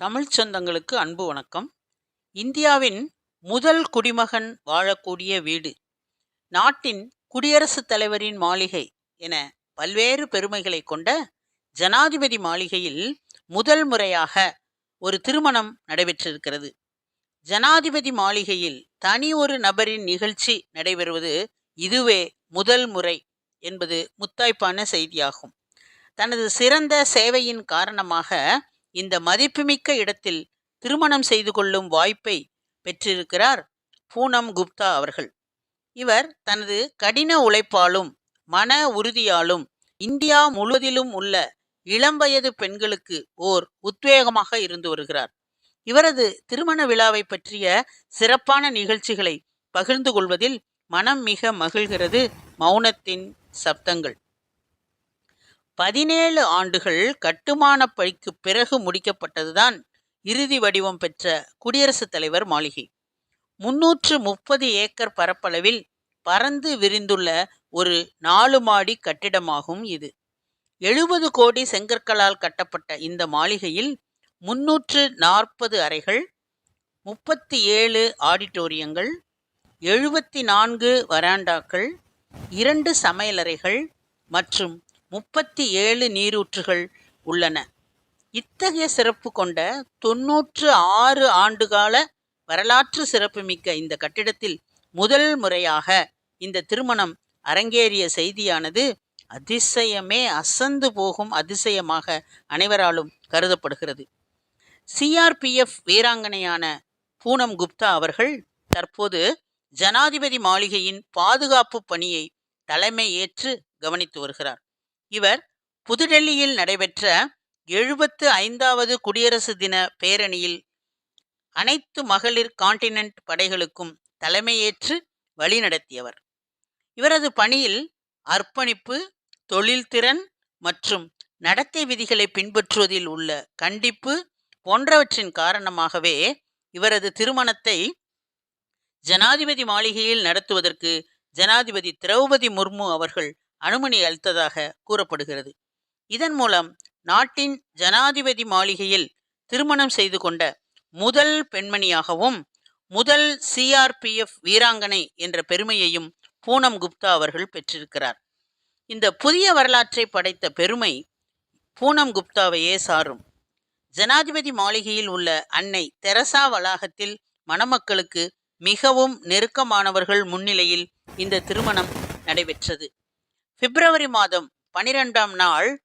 தமிழ்ச் சொந்தங்களுக்கு அன்பு வணக்கம். இந்தியாவின் முதல் குடிமகன் வாழக்கூடிய வீடு. நாட்டின் குடியரசுத் தலைவரின் மாளிகை என பல்வேறு பெருமைகளை கொண்ட ஜனாதிபதி மாளிகையில் முதல் முறையாக ஒரு திருமணம் நடைபெற்றிருக்கிறது. ஜனாதிபதி மாளிகையில் தனி ஒரு நபரின் நிகழ்ச்சி நடைபெறுவது இதுவே முதல் முறை என்பது முத்தாய்ப்பான செய்தியாகும். தனது சிறந்த சேவையின் காரணமாக இந்த மதிப்புமிக்க இடத்தில் திருமணம் செய்து கொள்ளும் வாய்ப்பை பெற்றிருக்கிறார் பூனம் குப்தா அவர்கள். இவர் தனது கடின உழைப்பாலும் மன உறுதியாலும் இந்தியா முழுவதிலும் உள்ள இளம் வயது பெண்களுக்கு ஓர் உத்வேகமாக இருந்து வருகிறார். இவரது திருமண விழாவை பற்றிய சிறப்பான நிகழ்ச்சிகளை பகிர்ந்து கொள்வதில் மனம் மிக மகிழ்கிறது மௌனத்தின் சப்தங்கள். பதினேழு ஆண்டுகள் கட்டுமான பணிக்கு பிறகு முடிக்கப்பட்டதுதான் இறுதி வடிவம் பெற்ற குடியரசுத் தலைவர் மாளிகை. முன்னூற்று முப்பது ஏக்கர் பரப்பளவில் பறந்து விரிந்துள்ள ஒரு நாலு மாடி கட்டிடமாகும் இது. எழுபது கோடி செங்கற்களால் கட்டப்பட்ட இந்த மாளிகையில் முன்னூற்று நாற்பது அறைகள் முப்பத்தி ஏழு ஆடிட்டோரியங்கள் எழுபத்தி நான்கு வராண்டாக்கள் இரண்டு சமையலறைகள் மற்றும் முப்பத்தி ஏழு நீரூற்றுகள் உள்ளன. இத்தகைய சிறப்பு கொண்ட தொன்னூற்று ஆறு ஆண்டுகால வரலாற்று சிறப்புமிக்க இந்த கட்டிடத்தில் முதல் முறையாக இந்த திருமணம் அரங்கேறிய செய்தியானது அதிசயமே அசந்து போகும் அதிசயமாக அனைவராலும் கருதப்படுகிறது. சிஆர்பிஎஃப் வீராங்கனையான பூனம் குப்தா அவர்கள் தற்போது ஜனாதிபதி மாளிகையின் பாதுகாப்பு பணியை தலைமை ஏற்று கவனித்து வருகிறார். இவர் புதுடெல்லியில் நடைபெற்ற எழுபத்து ஐந்தாவது குடியரசு தின பேரணியில் அனைத்து மகளிர் கான்டினென்ட் படைகளுக்கும் தலைமையேற்று வழிநடத்தியவர். இவரது பணியில் அர்ப்பணிப்பு தொழில்திறன் மற்றும் நடத்தை விதிகளை பின்பற்றுவதில் உள்ள கண்டிப்பு போன்றவற்றின் காரணமாகவே இவரது திருமணத்தை ஜனாதிபதி மாளிகையில் நடத்துவதற்கு ஜனாதிபதி திரௌபதி முர்மு அவர்கள் அனுமதி அளித்ததாக கூறப்படுகிறது. இதன் மூலம் நாட்டின் ஜனாதிபதி மாளிகையில் திருமணம் செய்து கொண்ட முதல் பெண்மணியாகவும் முதல் சிஆர்பிஎஃப் வீராங்கனை என்ற பெருமையையும் பூனம் குப்தா அவர்கள் பெற்றிருக்கிறார். இந்த புதிய வரலாற்றை படைத்த பெருமை பூனம் குப்தாவையே சாரும். ஜனாதிபதி மாளிகையில் உள்ள அன்னை தெரசா வளாகத்தில் மணமக்களுக்கு மிகவும் நெருக்கமானவர்கள் முன்னிலையில் இந்த திருமணம் நடைபெற்றது. பிப்ரவரி மாதம் பனிரெண்டாம் நாள்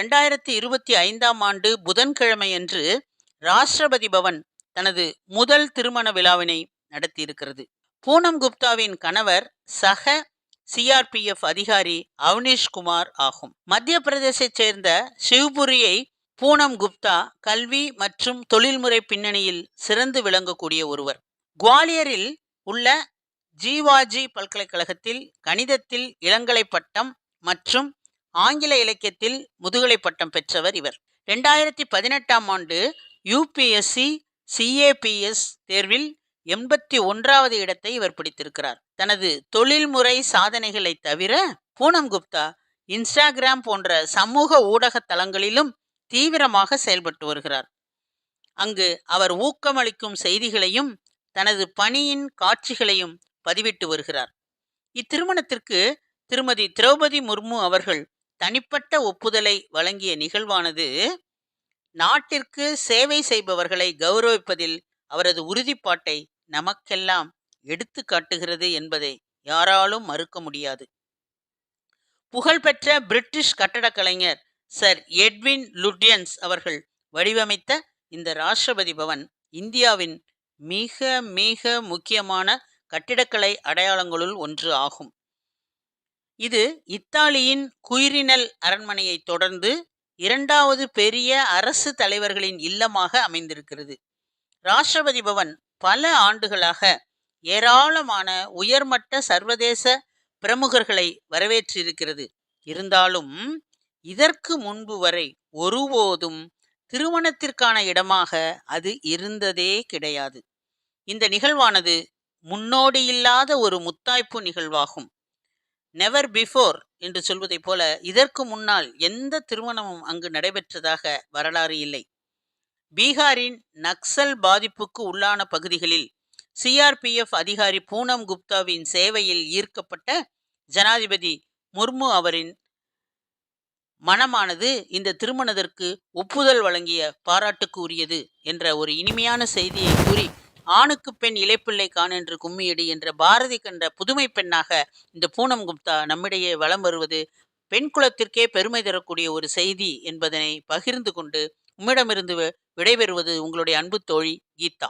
ரெண்டாயிரத்தி இருபத்தி ஐந்தாம் ஆண்டு புதன்கிழமையன்று ராஷ்டிரபதி பவன் தனது முதல் திருமண விழாவினை நடத்தியிருக்கிறது. பூனம் குப்தாவின் கணவர் சக சிஆர்பிஎஃப் அதிகாரி அவனீஷ் குமார் ஆகும். மத்திய பிரதேசைச் சேர்ந்த சிவ்புரியை பூனம் குப்தா கல்வி மற்றும் தொழில்முறை பின்னணியில் சிறந்து விளங்கக்கூடிய ஒருவர். குவாலியரில் உள்ள ஜீவாஜி பல்கலைக்கழகத்தில் கணிதத்தில் இளங்கலை பட்டம் மற்றும் ஆங்கில இலக்கியத்தில் முதுகலை பட்டம் பெற்றவர் இவர். ரெண்டாயிரத்தி பதினெட்டாம் ஆண்டு யூபிஎஸ்சி சிஏபிஎஸ் தேர்வில் எண்பத்தி ஒன்றாவது இடத்தை இவர் பிடித்திருக்கிறார். தனது தொழில்முறை சாதனைகளை தவிர பூனம் குப்தா இன்ஸ்டாகிராம் போன்ற சமூக ஊடக தளங்களிலும் தீவிரமாக செயல்பட்டு வருகிறார். அங்கு அவர் ஊக்கமளிக்கும் செய்திகளையும் தனது பணியின் காட்சிகளையும் பதிவிட்டு வருகிறார். இத்திருமணத்திற்கு திருமதி திரௌபதி முர்மு அவர்கள் தனிப்பட்ட ஒப்புதலை வழங்கிய நிகழ்வானது நாட்டிற்கு சேவை செய்பவர்களை கௌரவிப்பதில் அவரது உறுதிப்பாட்டை நமக்கெல்லாம் எடுத்து காட்டுகிறது என்பதை யாராலும் மறுக்க முடியாது. புகழ்பெற்ற பிரிட்டிஷ் கட்டடக் கலைஞர் சர் எட்வின் லுட்யன்ஸ் அவர்கள் வடிவமைத்த இந்த ராஷ்டிரபதி பவன் இந்தியாவின் மிக மிக முக்கியமான கட்டிடக்கலை அடையாளங்களுள் ஒன்று ஆகும். இது இத்தாலியின் குயிரினல் அரண்மனையை தொடர்ந்து இரண்டாவது பெரிய அரசு தலைவர்களின் இல்லமாக அமைந்திருக்கிறது. ராஷ்டிரபதி பவன் பல ஆண்டுகளாக ஏராளமான உயர்மட்ட சர்வதேச பிரமுகர்களை வரவேற்றிருக்கிறது. இருந்தாலும் இதற்கு முன்பு வரை ஒருபோதும் திருமணத்திற்கான இடமாக அது இருந்ததே கிடையாது. இந்த நிகழ்வானது முன்னோடியில்லாத ஒரு முத்தாய்ப்பு நிகழ்வாகும். நெவர் பிஃபோர் என்று சொல்வதைப் போல இதற்கு முன்னால் எந்த திருமணமும் அங்கு நடைபெற்றதாக வரலாறு இல்லை. பீகாரின் நக்சல் பாதிப்புக்கு உள்ளான பகுதிகளில் சிஆர்பிஎஃப் அதிகாரி பூனம் குப்தாவின் சேவையில் ஈர்க்கப்பட்ட ஜனாதிபதி முர்மு அவரின் மனமானது இந்த திருமணத்திற்கு ஒப்புதல் வழங்கிய பாராட்டுக்கு உரியது என்ற ஒரு இனிமையான செய்தியை கூறி ஆணுக்கு பெண் இளைப்பிள்ளை கான் என்று கும்மியடி என்ற பாரதி கண்ட புதுமை பெண்ணாக இந்த பூனம் குப்தா நம்மிடையே வலம் வருவது பெண் குலத்திற்கே பெருமை தரக்கூடிய ஒரு செய்தி என்பதனை பகிர்ந்து கொண்டு உம்மிடமிருந்து விடைபெறுவது உங்களுடைய அன்பு தோழி கீதா.